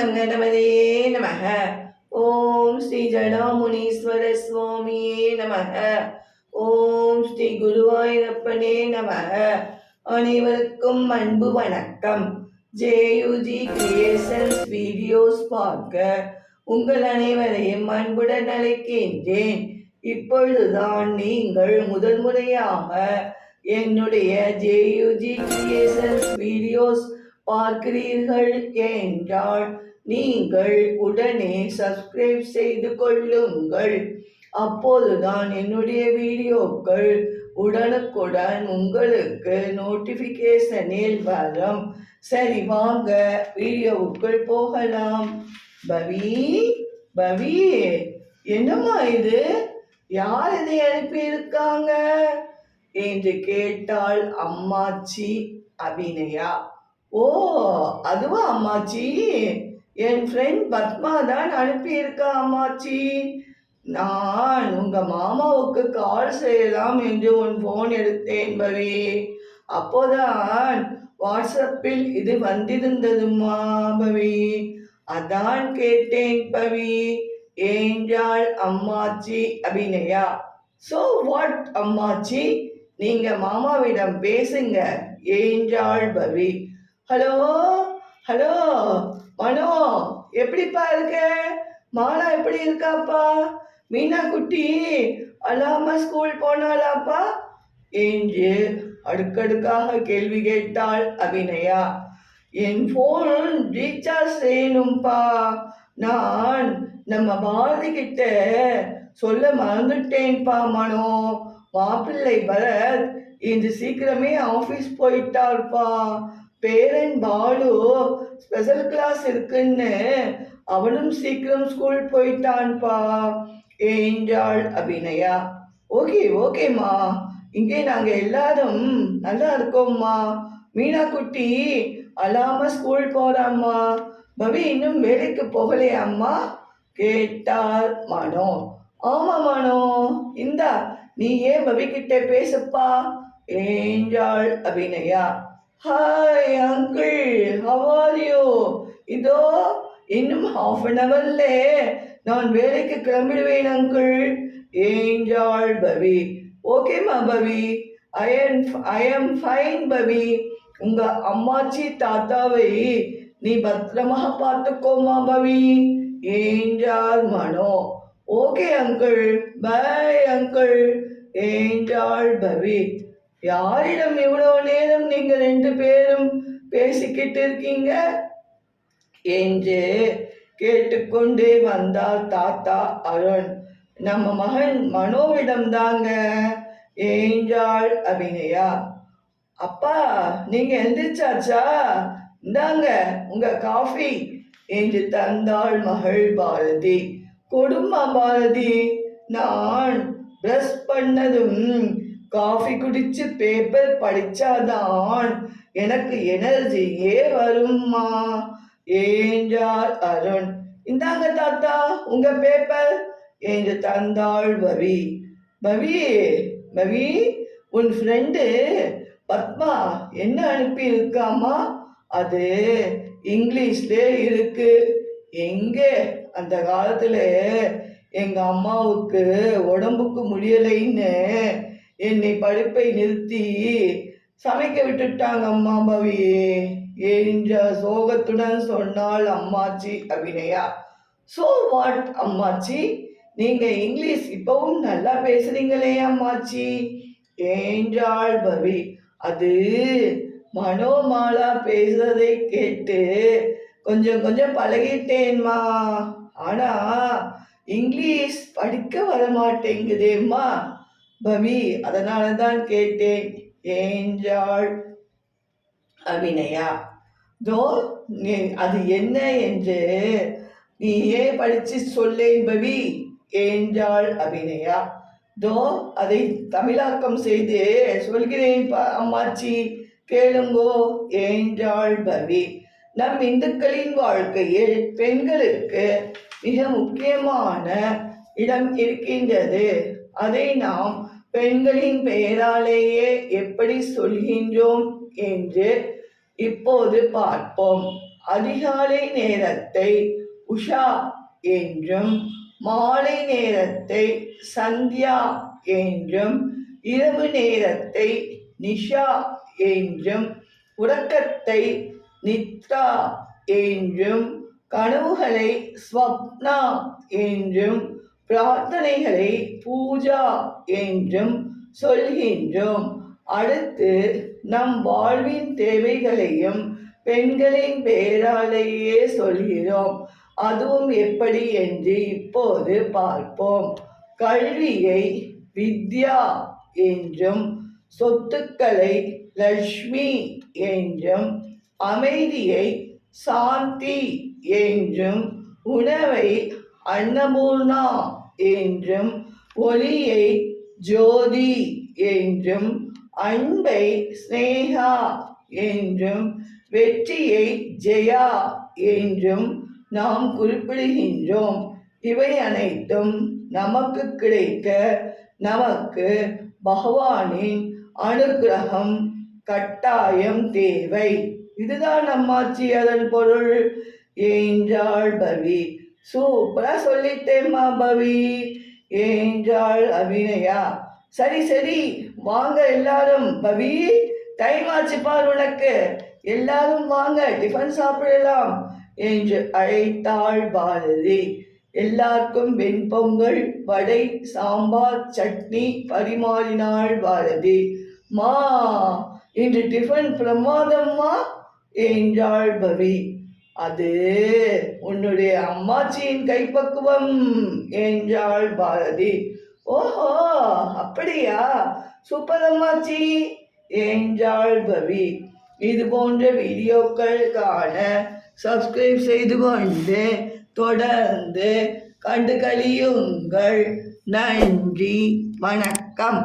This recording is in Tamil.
நம நமதே நமக ஓம் ஸ்ரீ ஜடாமுனீஸ்வர சுவாமியே நமக ஓம் ஸ்ரீ குருவாயூரப்பனே நமக அனைவருக்கும் அன்பு வணக்கம்। ஜேயுஜி கிரியேஷன்ஸ் வீடியோஸ் பார்க்க உங்கள் அனைவரையும் அன்புடன் அழைக்கின்றேன். இப்பொழுதுதான் நீங்கள் முதல் முறையாக என்னுடைய ஜேயுஜி கிரியேஷன்ஸ் வீடியோஸ் பார்க்கிறீர்கள் என்றால் நீங்கள் உடனே சப்ஸ்கிரைப் செய்து கொள்ளுங்கள். அப்போதுதான் என்னுடைய வீடியோக்கள் உடனுக்குடன் உங்களுக்கு நோட்டிஃபிகேஷனில் வரும். சரி வாங்க வீடியோவுக்குள் போகலாம். பவி பவி என்னம்மா இது? யார் இதை அனுப்பியிருக்காங்க? என்று கேட்டாள் அம்மாச்சி அபிநயா. ஓ அதுவா அம்மாச்சி? என் ஃப்ரெண்ட் பத்மா தான் அனுப்பியிருக்கா அம்மாச்சி. நான் உங்க மாமாவுக்கு கால் செய்யலாம் என்று உன் ஃபோன் எடுத்தேன் பவி. அப்போதான் வாட்ஸ்அப்பில் இது வந்திருந்ததுமா பவி. அதான் கேட்டேன் பவி. ஏஞ்சாள் அம்மாச்சி அபிநயா. ஸோ வாட் அம்மாச்சி? நீங்க மாமாவிடம் பேசுங்க ஏஞ்சாள் பவி. Hello hello. மனோ எப்படிப்பா இருக்க? மாலா எப்படி இருக்காப்பா? மீனா குட்டி அழாம ஸ்கூல் போனாலாப்பா என்று அடுக்கடுக்காக கேள்வி கேட்டாள் அபிநயா. என் ஃபோன் ரீசார்ஜ் செய்யணும்ப்பா நான் நம்ம பாரதி கிட்ட சொல்ல மறந்துட்டேன்ப்பா மனோ. மாப்பிள்ளை பரத் இன்று சீக்கிரமே ஆஃபீஸ் போயிட்டார்ப்பா பேரன் பாலு ஸ்பெஷல் கிளாஸ் இருக்குன்னு. அவனும் சீக்கிரம் ஸ்கூல் போயிட்டான்ப்பா. என்றாள் அபிநயா. ஓகே ஓகேம்மா. இங்கே நாங்கள் எல்லாரும் நல்லா இருக்கோம்மா. மீனா குட்டி அழாம ஸ்கூல் போறாம்மா பவி இன்னும் வேலைக்கு போகலையாம்மா கேட்டார் மனோ. ஆமா மனோ. இந்தா நீ ஏன் பவி கிட்ட பேசுப்பா என்றாள் Abhinaya. Hi uncle how you இதோ இன்னும் ஹாஃப் அன் ஹவர்ல நான் வேலைக்கு கிளம்பிடுவேன் அங்கிள் ஏஞ்சாள் பவி? ஓகேம்மா Pavi? I am I am fine Pavi. உங்க அம்மாச்சி தாத்தாவை நீ பத்திரமாக பார்த்துக்கோமா Pavi? ஏஞ்சாள் Mano? Okay uncle bye uncle ஏஞ்சாள் Pavi? யாரிடம் இவ்வளவு நேரம் நீங்கள் ரெண்டு பேரும் பேசிக்கிட்டு இருக்கீங்க? என்று கேட்டுக்கொண்டே வந்தார் தாத்தா அருண். நம்ம மகன் மனோவிடம் தாங்க என்றாள் அபிநயா. அப்பா நீங்க எந்திரிச்சாச்சா? இந்தாங்க உங்க காஃபி என்று தந்தாள் மகள் பாரதி. கொடுமா பாரதி நான் பிரஷ் பண்ணதும் காஃபி குடிச்சு பேப்பர் படிச்சாதான் எனக்கு எனர்ஜியே வருமா என்றார் அருண். இந்தாங்க தாத்தா உங்க பேப்பர் என்று தந்தாள் பவி. பவி பவி உன் ஃப்ரெண்டு பத்மா என்ன அனுப்பி இருக்காமா அது இங்கிலீஷ்ல இருக்கு. எங்கே? அந்த காலத்துல எங்க அம்மாவுக்கு உடம்புக்கு முடியலைன்னு என்னை படிப்பை நிறுத்தி சமைக்க விட்டுட்டாங்க அம்மா பவி என்ற சோகத்துடன் சொன்னாள் அம்மாச்சி அபிநயா. சோ வாட் அம்மாச்சி? நீங்க இங்கிலீஷ் இப்பவும் நல்லா பேசுறீங்களே அம்மாச்சி என்றாள் பவி. அது மனோமாலா பேசுறதை கேட்டு கொஞ்சம் கொஞ்சம் பழகிட்டேன்மா. ஆனா இங்கிலீஷ் படிக்க வர மாட்டேங்குதேம்மா பவி அதனால தான் கேட்டேன். என்றாள் அபிநயா. தோ நீ அது என்ன என்று நீயே படிச்சு சொல்லேன் பவி என்றாள் அபிநயா. தோ அதை தமிழாக்கம் செய்து சொல்கிறேன் பா- அம்மாச்சி. கேளுங்கோ என்றாள் பவி. நம் இந்துக்களின் வாழ்க்கையில் பெண்களுக்கு மிக முக்கியமான இடம் இருக்கின்றது. அதை நாம் பெண்களின் பெயராலேயே எப்படி சொல்கின்றோம் என்று இப்போது பார்ப்போம். அதிகாலை நேரத்தை உஷா என்றும் மாலை நேரத்தை சந்தியா என்றும் இரவு நேரத்தை நிஷா என்றும் உறக்கத்தை நித்ரா என்றும் கனவுகளை ஸ்வப்னா என்றும் பிரார்த்தனைகளை பூஜா என்றும் சொல்கின்றோம். அடுத்து நம் வாழ்வின் தேவைகளையும் பெண்களின் பெயராலேயே சொல்கிறோம். அதுவும் எப்படி என்று இப்போது பார்ப்போம். கல்வியை வித்யா என்றும் சொத்துக்களை லக்ஷ்மி என்றும் அமைதியை சாந்தி என்றும் உணவை அன்னபூர்ணா என்றும் ஒளியை ஜோதி என்றும் அன்பை ஸ்னேகா என்றும் வெற்றியை ஜெயா என்றும் நாம் குறிப்பிடுகின்றோம். இவை அனைத்தும் நமக்கு கிடைக்க நமக்கு பகவானின் அனுகிரகம் கட்டாயம் தேவை. இதுதான் நம்மாச்சி அதன் பொருள். என்றாள் பவி சூப்பரா சொல்லிட்டேம்மா பவி என்றாள் அபிநயா. சரி சரி. வாங்க எல்லாரும். பவி டைம் ஆச்சுப்பார் உனக்கு. எல்லாரும் வாங்க டிஃபன் சாப்பிடலாம். என்று அழைத்தாள் பாரதி. எல்லாருக்கும் வெண்பொங்கல் வடை சாம்பார் சட்னி பரிமாறினாள் பாரதி. மா இன்று டிஃபன் பிரமாதம்மா? என்றாள் பவி. அது உன்னுடைய அம்மாச்சியின் கைப்பக்குவம் என்றாள் பாரதி. ஓஹோ அப்படியா? சூப்பர் அம்மாச்சி என்றாள் பவி. இது போன்ற வீடியோக்கள் காண சப்ஸ்கிரைப் செய்து கொண்டு தொடர்ந்து கண்டு கழியுங்கள். நன்றி வணக்கம்.